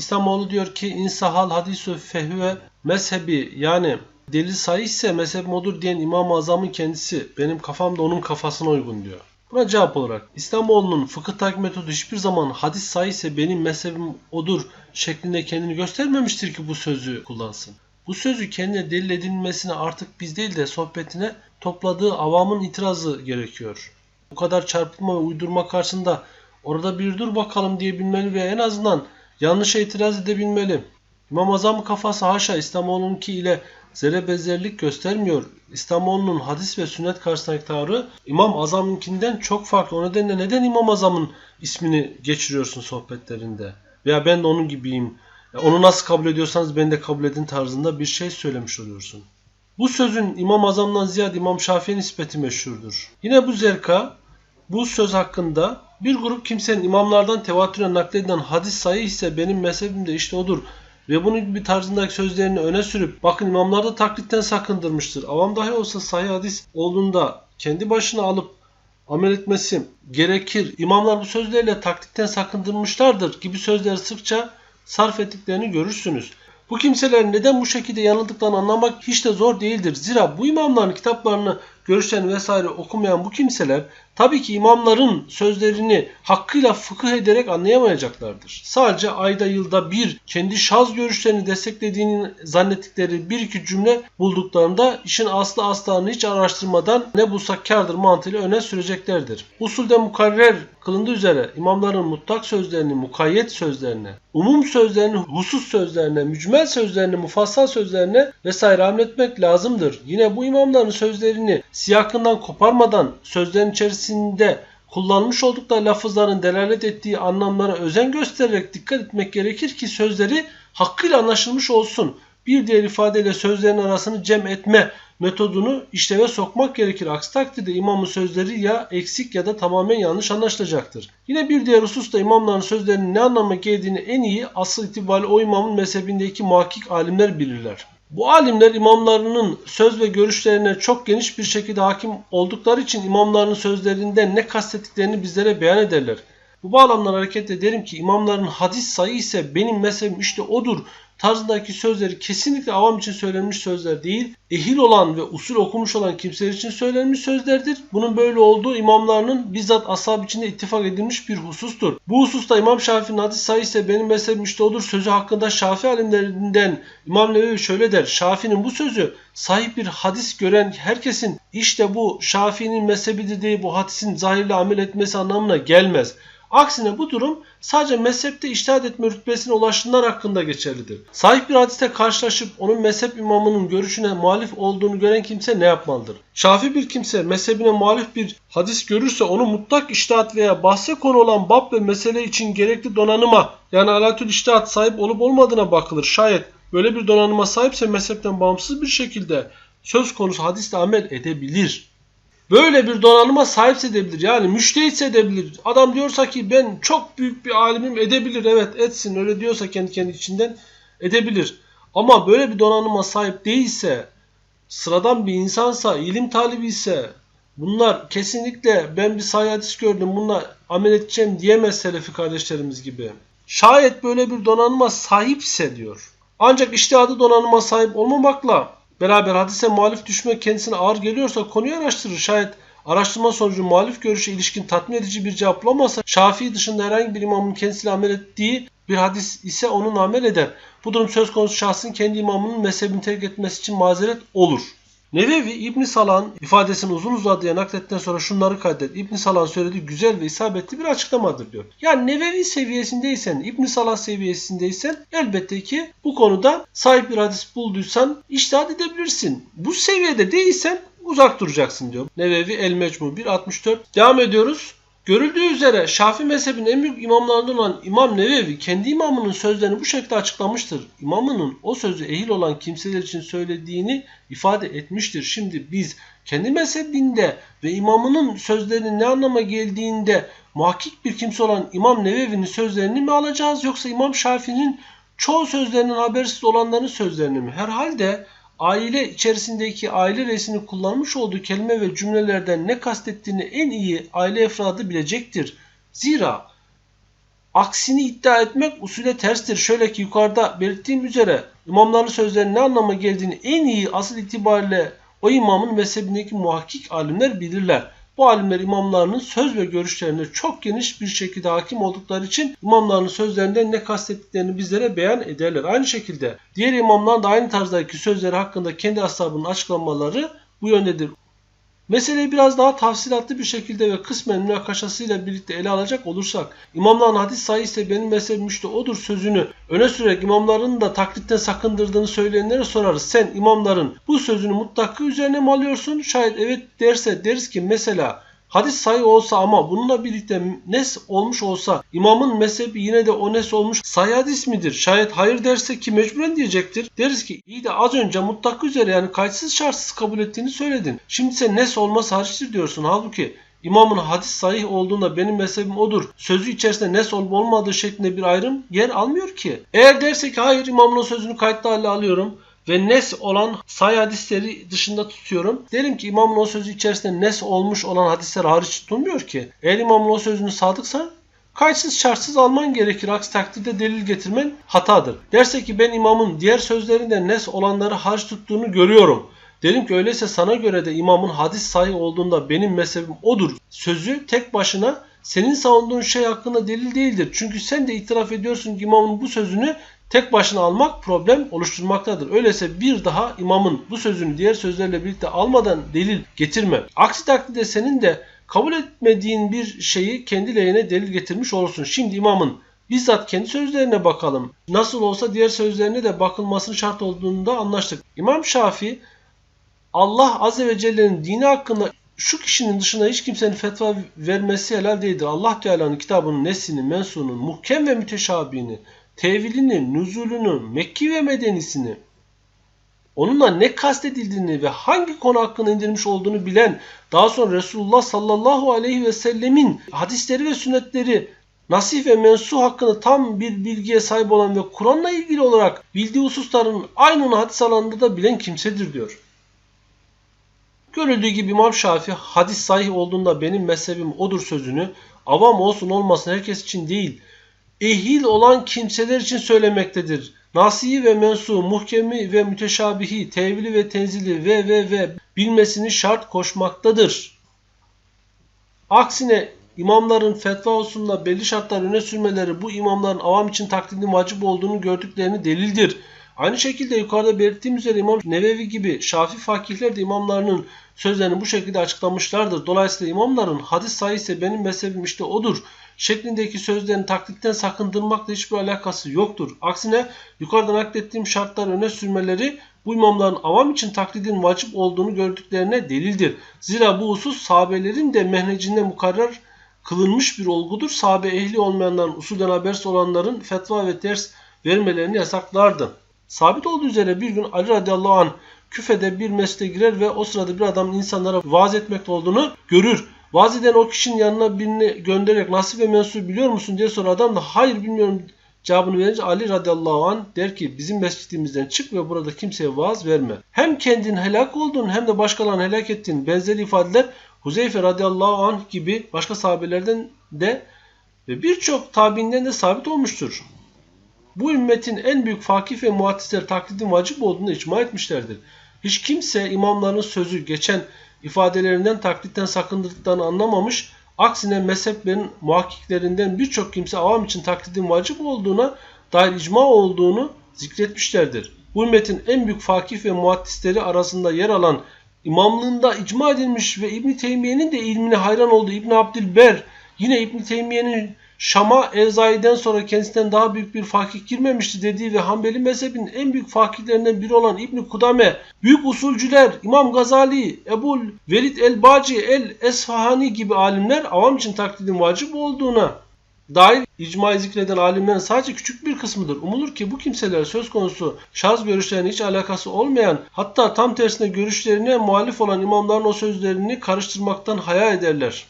İslamoğlu diyor ki insahal hadisu fehüve mezhebi yani delil sahihse mezhebim odur diyen İmam-ı Azam'ın kendisi benim kafam da onun kafasına uygun diyor. Buna cevap olarak İslamoğlu'nun fıkıh takip metodu hiçbir zaman hadis sahihse benim mezhebim odur şeklinde kendini göstermemiştir ki bu sözü kullansın. Bu sözü kendine delil edilmesine artık biz değil de sohbetine topladığı avamın itirazı gerekiyor. Bu kadar çarpıtma ve uydurma karşısında orada bir dur bakalım diyebilmeli ve en azından yanlışa itiraz edebilmeli. İmam Azam kafası haşa İslamoğlu'nunki ile zerre benzerlik göstermiyor. İslamoğlu'nun hadis ve sünnet karşısındaki tavrı İmam Azam'ınkinden çok farklı. O nedenle neden İmam Azam'ın ismini geçiriyorsun sohbetlerinde? Veya ben de onun gibiyim. Ya Onu nasıl kabul ediyorsanız beni de kabul edin tarzında bir şey söylemiş oluyorsun. Bu sözün İmam Azam'dan ziyade İmam Şafii'ye nispeti meşhurdur. Yine bu zerka bu söz hakkında bir grup kimsenin imamlardan tevatüren nakledilen hadis sayı ise benim mezhebim de işte odur ve bunun gibi tarzındaki sözlerini öne sürüp bakın imamlar da taklitten sakındırmıştır. Avam dahi olsa sahih hadis olduğunda kendi başına alıp amel etmesi gerekir. İmamlar bu sözlerle taklitten sakındırmışlardır gibi sözleri sıkça sarf ettiklerini görürsünüz. Bu kimselerin neden bu şekilde yanıldıklarını anlamak hiç de zor değildir. Zira bu imamların kitaplarını, görüşlerini vesaire okumayan bu kimseler tabii ki imamların sözlerini hakkıyla fıkıh ederek anlayamayacaklardır. Sadece ayda yılda bir kendi şaz görüşlerini desteklediğini zannettikleri bir iki cümle bulduklarında işin aslı aslarını hiç araştırmadan ne bulsak kârdır mantığıyla öne süreceklerdir. Usulde mukarrer kılındığı üzere imamların mutlak sözlerini, mukayyet sözlerini, umum sözlerini, husus sözlerine, mücmel sözlerini, mufassal sözlerine vesaire hamletmek lazımdır. Yine bu imamların sözlerini siyakından koparmadan sözlerin içerisinde kullanmış oldukları lafızların delalet ettiği anlamlara özen göstererek dikkat etmek gerekir ki sözleri hakkıyla anlaşılmış olsun. Bir diğer ifadeyle sözlerin arasını cem etme metodunu işleve sokmak gerekir. Aksi takdirde imamın sözleri ya eksik ya da tamamen yanlış anlaşılacaktır. Yine bir diğer hususta imamların sözlerinin ne anlama geldiğini en iyi asıl itibariyle o imamın mezhebindeki muhakkik alimler bilirler. Bu alimler imamlarının söz ve görüşlerine çok geniş bir şekilde hakim oldukları için imamların sözlerinden ne kastettiklerini bizlere beyan ederler. Bu bağlamdan hareketle derim ki imamların hadis sayı ise benim mezhebim işte odur tarzındaki sözleri kesinlikle avam için söylenmiş sözler değil, ehil olan ve usul okumuş olan kimseler için söylenmiş sözlerdir. Bunun böyle olduğu imamlarının bizzat ashab içinde ittifak edilmiş bir husustur. Bu hususta İmam Şafii'nin hadis sayı ise benim mezhebim işte odur sözü hakkında Şafii alimlerinden İmam Nevevi şöyle der. Şafii'nin bu sözü sahip bir hadis gören herkesin işte bu Şafii'nin mezhebidir diye bu hadisin zahirle amel etmesi anlamına gelmez. Aksine bu durum sadece mezhepte iştahat etme rütbesine ulaştığından hakkında geçerlidir. Sahip bir hadiste karşılaşıp onun mezhep imamının görüşüne muhalif olduğunu gören kimse ne yapmalıdır? Şafi bir kimse mezhebine muhalif bir hadis görürse onu mutlak iştahat veya bahse konu olan bab ve mesele için gerekli donanıma yani alatül iştahat sahip olup olmadığına bakılır. Şayet böyle bir donanıma sahipse mezhepten bağımsız bir şekilde söz konusu hadisle amel edebilir böyle bir donanıma sahipse edebilir. Yani müştehitse edebilir. Adam diyorsa ki ben çok büyük bir alimim edebilir. Evet etsin öyle diyorsa kendi kendi içinden edebilir. Ama böyle bir donanıma sahip değilse, sıradan bir insansa, ilim talibi ise bunlar kesinlikle ben bir sahih gördüm bununla amel edeceğim diyemez selefi kardeşlerimiz gibi. Şayet böyle bir donanıma sahipse diyor. Ancak iştihadı donanıma sahip olmamakla beraber hadise muhalif düşmek kendisine ağır geliyorsa konuyu araştırır. Şayet araştırma sonucu muhalif görüşe ilişkin tatmin edici bir cevap bulamazsa Şafii dışında herhangi bir imamın kendisiyle amel ettiği bir hadis ise onun amel eder. Bu durum söz konusu şahsın kendi imamının mezhebini terk etmesi için mazeret olur. Nevevi İbn Salan ifadesini uzun uzadıya nakletten sonra şunları kaydet. İbn Salan söylediği güzel ve isabetli bir açıklamadır diyor. Yani Nevevi seviyesindeysen, İbn Salan seviyesindeysen elbette ki bu konuda sahip bir hadis bulduysan iştahat edebilirsin. Bu seviyede değilsen uzak duracaksın diyor. Nevevi El Mecmu 1.64. Devam ediyoruz. Görüldüğü üzere Şafii mezhebinin en büyük imamlarından olan İmam Nevevi kendi imamının sözlerini bu şekilde açıklamıştır. İmamının o sözü ehil olan kimseler için söylediğini ifade etmiştir. Şimdi biz kendi mezhebinde ve imamının sözlerinin ne anlama geldiğinde muhakkik bir kimse olan İmam Nevevi'nin sözlerini mi alacağız yoksa İmam Şafii'nin çoğu sözlerinin habersiz olanların sözlerini mi? Herhalde aile içerisindeki aile reisinin kullanmış olduğu kelime ve cümlelerden ne kastettiğini en iyi aile efradı bilecektir. Zira Aksini iddia etmek usule terstir. Şöyle ki yukarıda belirttiğim üzere imamların sözlerinin ne anlama geldiğini en iyi asıl itibariyle o imamın mezhebindeki muhakkik alimler bilirler. Bu alimler imamlarının söz ve görüşlerine çok geniş bir şekilde hakim oldukları için imamların sözlerinden ne kastettiklerini bizlere beyan ederler. Aynı şekilde diğer imamların da aynı tarzdaki sözleri hakkında kendi ashabının açıklamaları bu yöndedir. Meseleyi biraz daha tafsilatlı bir şekilde ve kısmen münakaşasıyla birlikte ele alacak olursak, imamların hadis sayı ise benim mezhebim işte odur sözünü öne sürerek imamların da taklitten sakındırdığını söyleyenlere sorarız. Sen imamların bu sözünü mutlakı üzerine mi alıyorsun? Şayet evet derse deriz ki mesela Hadis sayı olsa ama bununla birlikte nes olmuş olsa imamın mezhebi yine de o nes olmuş sayı hadis midir? Şayet hayır derse ki mecburen diyecektir. Deriz ki iyi de az önce mutlak üzere yani kayıtsız şartsız kabul ettiğini söyledin. Şimdi sen nes olması hariçtir diyorsun. Halbuki İmamın hadis sahih olduğunda benim mezhebim odur. Sözü içerisinde nes olup olmadığı şeklinde bir ayrım yer almıyor ki. Eğer dersek hayır imamın sözünü kayıtlı hale alıyorum ve nes olan say hadisleri dışında tutuyorum. Derim ki imamın o sözü içerisinde nes olmuş olan hadisler hariç tutulmuyor ki. Eğer imamın o sözünü sadıksa kayıtsız şartsız alman gerekir. Aksi takdirde delil getirmen hatadır. Derse ki ben imamın diğer sözlerinde nes olanları hariç tuttuğunu görüyorum. Derim ki öyleyse sana göre de imamın hadis sahih olduğunda benim mezhebim odur. Sözü tek başına senin savunduğun şey hakkında delil değildir. Çünkü sen de itiraf ediyorsun ki imamın bu sözünü tek başına almak problem oluşturmaktadır. Öyleyse bir daha imamın bu sözünü diğer sözlerle birlikte almadan delil getirme. Aksi takdirde senin de kabul etmediğin bir şeyi kendi lehine delil getirmiş olursun. Şimdi imamın bizzat kendi sözlerine bakalım. Nasıl olsa diğer sözlerine de bakılmasının şart olduğunda anlaştık. İmam Şafii Allah Azze ve Celle'nin dini hakkında şu kişinin dışında hiç kimsenin fetva vermesi helal değildir. Allah Teala'nın kitabının neslini, mensunun, muhkem ve müteşabihini, tevilini, nüzulünü, Mekki ve medenisini, onunla ne kastedildiğini ve hangi konu hakkında indirmiş olduğunu bilen, daha sonra Resulullah sallallahu aleyhi ve sellemin hadisleri ve sünnetleri nasih ve mensuh hakkında tam bir bilgiye sahip olan ve Kur'an'la ilgili olarak bildiği hususların aynı hadis alanında da bilen kimsedir diyor. Görüldüğü gibi İmam Şafii hadis sahih olduğunda benim mezhebim odur sözünü avam olsun olmasın herkes için değil ehil olan kimseler için söylemektedir. Nasihi ve mensu, muhkemi ve müteşabihi, tevili ve tenzili ve ve ve bilmesini şart koşmaktadır. Aksine imamların fetva hususunda belli şartlar öne sürmeleri bu imamların avam için taklidin vacip olduğunu gördüklerini delildir. Aynı şekilde yukarıda belirttiğim üzere İmam Nevevi gibi Şafi fakihler de imamlarının sözlerini bu şekilde açıklamışlardır. Dolayısıyla imamların hadis sayısı benim mezhebim işte odur şeklindeki sözlerini taklitten sakındırmakla hiçbir alakası yoktur. Aksine yukarıdan naklettiğim şartlar öne sürmeleri bu imamların avam için taklidin vacip olduğunu gördüklerine delildir. Zira bu husus sahabelerin de mehnecinde mukarrer kılınmış bir olgudur. Sahabe ehli olmayanların usulden habersiz olanların fetva ve ders vermelerini yasaklardı. Sabit olduğu üzere bir gün Ali radıyallahu anh küfede bir mescide girer ve o sırada bir adam insanlara vaaz etmekte olduğunu görür. Vaaz eden o kişinin yanına birini göndererek nasip ve mensup biliyor musun diye sorar adam da hayır bilmiyorum cevabını verince Ali radıyallahu anh der ki bizim mescidimizden çık ve burada kimseye vaaz verme. Hem kendin helak oldun hem de başkalarını helak ettin. Benzeri ifadeler Huzeyfe radıyallahu anh gibi başka sahabelerden de ve birçok tabiinden de sabit olmuştur. Bu ümmetin en büyük fakih ve muhattisleri taklidin vacip olduğunu icma etmişlerdir. Hiç kimse imamların sözü geçen ifadelerinden taklitten sakındırdıklarını anlamamış, aksine mezheplerin muhakkiklerinden birçok kimse avam için taklidin vacip olduğuna dair icma olduğunu zikretmişlerdir. Bu ümmetin en büyük fakih ve muhaddisleri arasında yer alan imamlığında icma edilmiş ve İbn Teymiye'nin de ilmine hayran olduğu İbn Abdülber yine İbn Teymiye'nin Şam'a Elzai'den sonra kendisinden daha büyük bir fakih girmemişti dediği ve Hanbeli mezhebinin en büyük fakihlerinden biri olan İbn Kudame, büyük usulcüler İmam Gazali, Ebul Velid el-Baci el-Esfahani gibi alimler avam için taklidin vacip olduğuna dair icmayı zikreden alimlerin sadece küçük bir kısmıdır. Umulur ki bu kimseler söz konusu şahs görüşlerine hiç alakası olmayan hatta tam tersine görüşlerine muhalif olan imamların o sözlerini karıştırmaktan haya ederler.